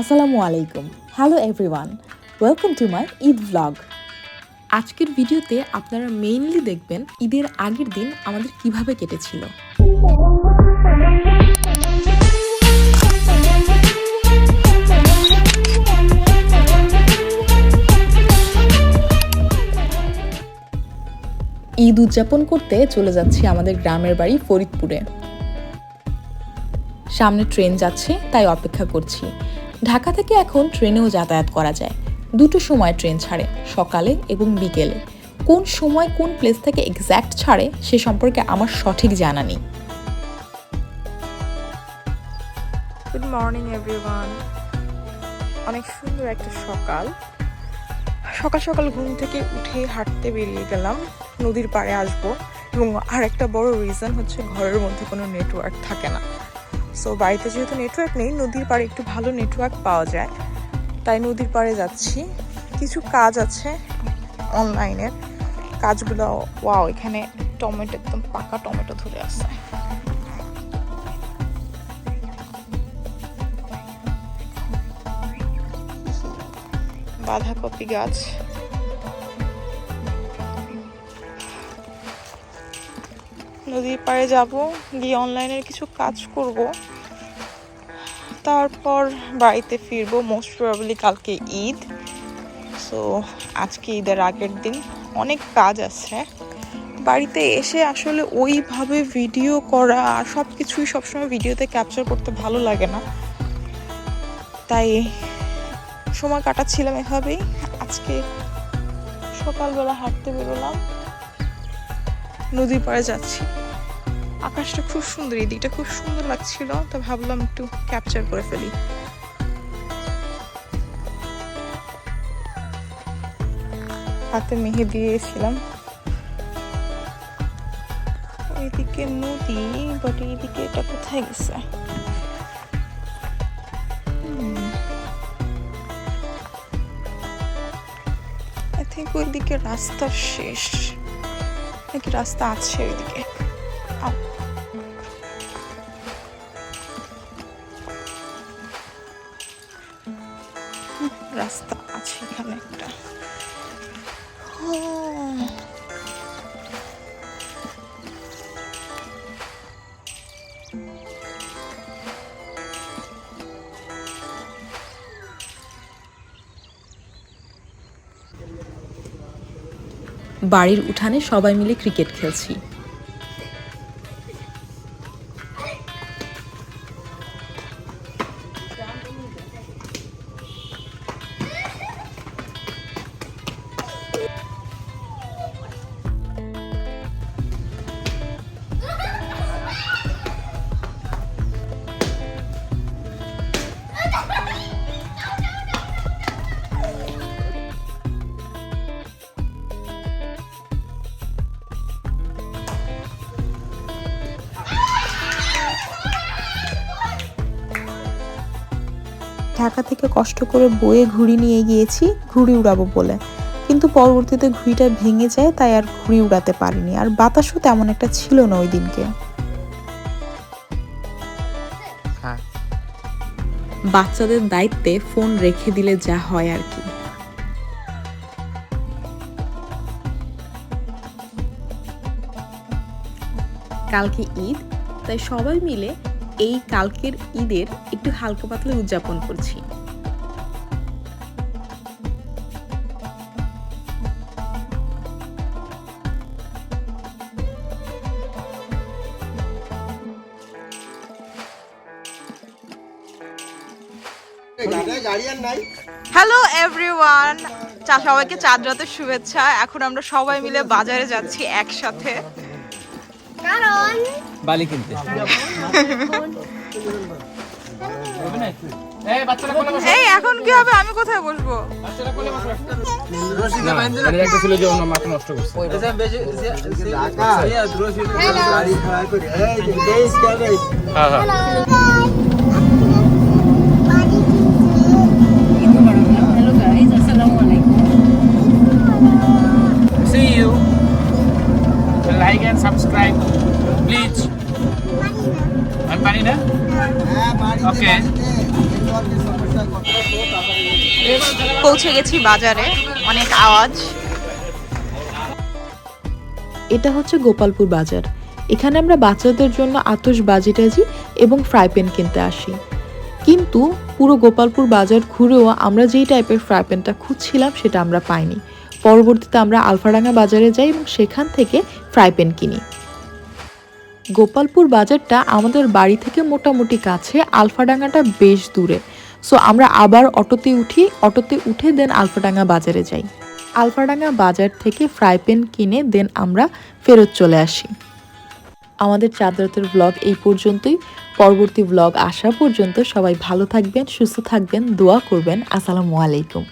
আসসালামু আলাইকুম। Hello everyone welcome to my Eid vlog আজকের ভিডিওতে আপনারা মেইনলি দেখবেন ঈদের আগের দিন আমাদের কীভাবে কেটেছিল। ঈদ উদযাপন করতে চলে যাচ্ছি আমাদের গ্রামের বাড়ি ফরিদপুরে। সামনে ট্রেন যাচ্ছে, তাই অপেক্ষা করছি। ঢাকা থেকে এখন ট্রেনেও যাতায়াত করা যায়। দুটো সময় ট্রেন ছাড়ে, সকালে এবং বিকেলে। কোন সময় কোন প্লেস থেকে এক্স্যাক্ট ছাড়ে, সে সম্পর্কে আমার সঠিক জানা নেই। গুড মর্নিং এভরিওয়ান অনেক সুন্দর একটা সকাল। সকাল সকাল ঘুম থেকে উঠে হাঁটতে বেরিয়ে গেলাম, নদীর পাড়ে আসব এবং আর একটা বড় রিজন হচ্ছে ঘরের মধ্যে কোনো নেটওয়ার্ক থাকে না। সো বাড়িতে যেহেতু নেটওয়ার্ক নেই, নদীর পাড়ে একটু ভালো নেটওয়ার্ক পাওয়া যায়। তাই নদীর পাড়ে যাচ্ছি। কিছু কাজ আছে অনলাইনের কাজগুলো ওয়াও এখানে টমেটো, একদম পাকা টমেটো ধরে আছে। বাঁধাকপি গাছ। নদীর পাড়ে যাব গিয়ে অনলাইনের কিছু কাজ করব। তারপর বাড়িতে ফিরবো মোস্ট প্রবাবলি কালকে ঈদ। সো আজকে ঈদের আগের দিন অনেক কাজ আছে। বাড়িতে এসে আসলে ওইভাবে ভিডিও করা আর সব কিছুই সবসময় ভিডিওতে ক্যাপচার করতে ভালো লাগে না। তাই সময় কাটাচ্ছিলাম এভাবেই। আজকে সকালবেলা হাঁটতে বেরোলাম। নদীর পাড়ে যাচ্ছি। আকাশটা খুব সুন্দর, এই দিকটা খুব সুন্দর লাগছিল, তো ভাবলাম একটু ক্যাপচার করে ফেলি। হাতে মেহে দিয়েছিলাম ওইদিকে নদী বাট এইদিকে এটা কোথায় গেছে? আই থিঙ্ক ওইদিকে রাস্তার শেষ। নাকি রাস্তা আছে ওইদিকে? রাস্তা আছে এখানে একটা। বাড়ির উঠানে সবাই মিলে ক্রিকেট খেলছি। ঢাকা থেকে কষ্ট করে বয়ে ঘুড়ি নিয়ে গিয়েছি ঘুড়ি উড়াবো বলে। কিন্তু পরবর্তীতে ঘুড়িটা ভেঙে যায় তাই আর ঘুড়ি উড়াতে পারিনি। আর বাতাসও তেমন একটা ছিল না ওই দিনকে। বাচ্চাদের দায়িত্বে ফোন রেখে দিলে যা হয় আর কি। কালকে ঈদ তাই সবাই মিলে এই কালকের ঈদের একটু হালকা পাতলা উদযাপন করছি। হ্যালো এভরিওয়ান চা সবাইকে চাঁদ রাতের শুভেচ্ছা। এখন আমরা সবাই মিলে বাজারে যাচ্ছি একসাথে। কারণ? বালি কিনতে। এই এখন কি হবে আমি কোথায় বসবো. See you. Like and subscribe, please. পারি না? হ্যাঁ সমস্যা পৌঁছে গেছি বাজারে অনেক আওয়াজ। এটা হচ্ছে গোপালপুর বাজার। এখানে আমরা বাচ্চাদের জন্য আতশবাজি টাজি এবং ফ্রাই প্যান কিনতে আসি। কিন্তু পুরো গোপালপুর বাজার ঘুরেও আমরা যেই টাইপের ফ্রাই প্যানটা খুঁজছিলাম সেটা আমরা পাইনি। পরবর্তীতে আমরা আলফাডাঙ্গা বাজারে যাই এবং সেখান থেকে ফ্রাই প্যান কিনি। গোপালপুর বাজারটা আমাদের বাড়ি থেকে মোটামুটি কাছে, আলফাডাঙ্গাটা বেশ দূরে। সো আমরা আবার অটোতে উঠি, অটোতে উঠে দেন আলফাডাঙ্গা বাজারে যাই। আলফাডাঙ্গা বাজার থেকে ফ্রাই প্যান কিনে দেন আমরা ফেরত চলে আসি। আমাদের চাঁদরাতের ব্লগ এই পর্যন্তই। পরবর্তী ব্লগ আসা পর্যন্ত সবাই ভালো থাকবেন, সুস্থ থাকবেন, দোয়া করবেন। আসসালামু আলাইকুম।